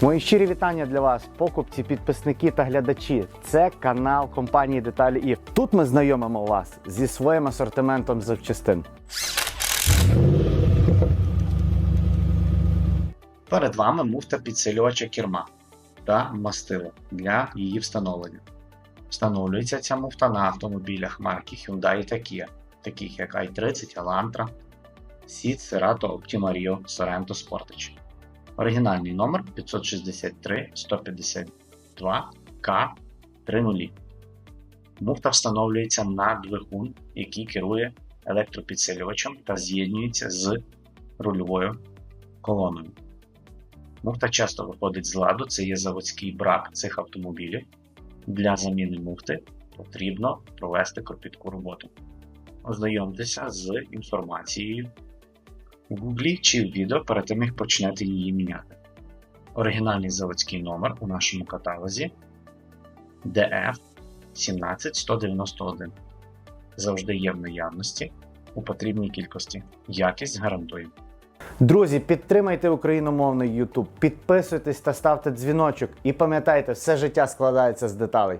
Мої щирі вітання для вас, покупці, підписники та глядачі. Це канал компанії Деталі ІФ. Тут ми знайомимо вас зі своїм асортиментом запчастин. Перед вами муфта підсилювача керма та мастило для її встановлення. Встановлюється ця муфта на автомобілях марки Hyundai та Kia, таких як i30, Elantra, Ceed, Cerato, Optima Rio, Sorento, Sportage. Оригінальний номер 563 152 К30. Муфта встановлюється на двигун, який керує електропідсилювачем та з'єднується з рульовою колоною. Муфта часто виходить з ладу, це є заводський брак цих автомобілів. Для заміни муфти потрібно провести кропітку роботу. Ознайомтеся з інформацією в Гуглі чи в відео перед тим, як почнете її міняти. Оригінальний заводський номер у нашому каталозі DF 17191 завжди є в наявності у потрібній кількості. Якість гарантуємо. Друзі, підтримайте україномовний YouTube, підписуйтесь та ставте дзвіночок. І пам'ятайте, все життя складається з деталей.